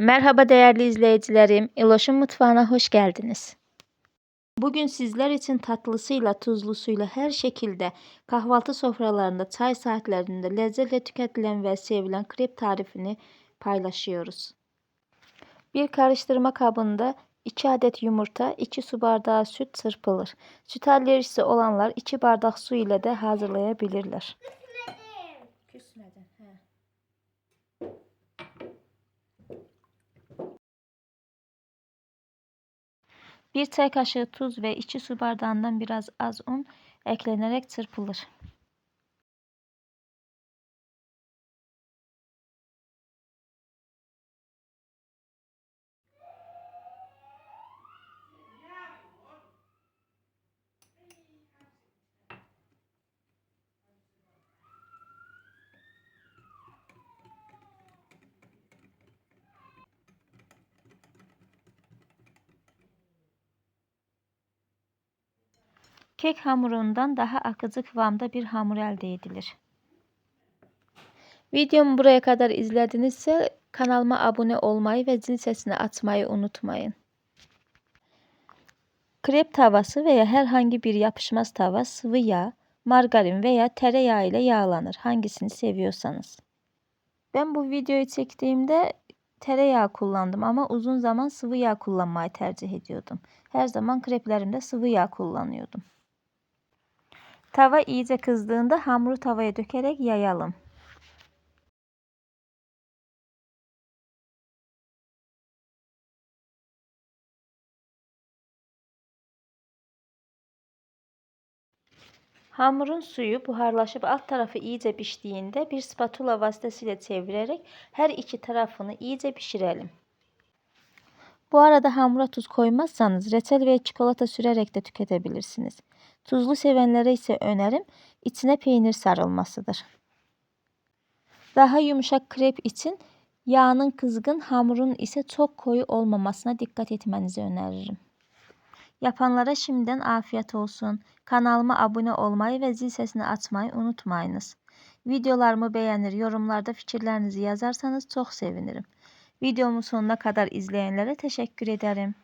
Merhaba değerli izleyicilerim, İloş'un mutfağına hoş geldiniz. Bugün sizler için tatlısıyla, tuzlusuyla her şekilde kahvaltı sofralarında, çay saatlerinde lezzetle tüketilen ve sevilen krep tarifini paylaşıyoruz. Bir karıştırma kabında 2 adet yumurta, 2 su bardağı süt çırpılır. Süt alerjisi olanlar 2 bardak su ile de hazırlayabilirler. Küsmedim. Küsmedim. 1 çay kaşığı tuz ve 2 su bardağından biraz az un eklenerek çırpılır. Kek hamurundan daha akıcı kıvamda bir hamur elde edilir. Videomu buraya kadar izledinizse kanalıma abone olmayı ve zil sesini açmayı unutmayın. Krep tavası veya herhangi bir yapışmaz tava sıvı yağ, margarin veya tereyağı ile yağlanır. Hangisini seviyorsanız. Ben bu videoyu çektiğimde tereyağı kullandım ama uzun zaman sıvı yağ kullanmayı tercih ediyordum. Her zaman kreplerimde sıvı yağ kullanıyordum. Tava iyice kızdığında hamuru tavaya dökerek yayalım. Hamurun suyu buharlaşıp alt tarafı iyice piştiğinde bir spatula vasıtasıyla çevirerek her iki tarafını iyice pişirelim. Bu arada hamura tuz koymazsanız reçel veya çikolata sürerek de tüketebilirsiniz. Tuzlu sevenlere ise önerim içine peynir sarılmasıdır. Daha yumuşak krep için yağının kızgın, hamurun ise çok koyu olmamasına dikkat etmenizi öneririm. Yapanlara şimdiden afiyet olsun. Kanalıma abone olmayı ve zil sesini açmayı unutmayınız. Videolarımı beğenir, yorumlarda fikirlerinizi yazarsanız çok sevinirim. Videomu sonuna kadar izleyenlere teşekkür ederim.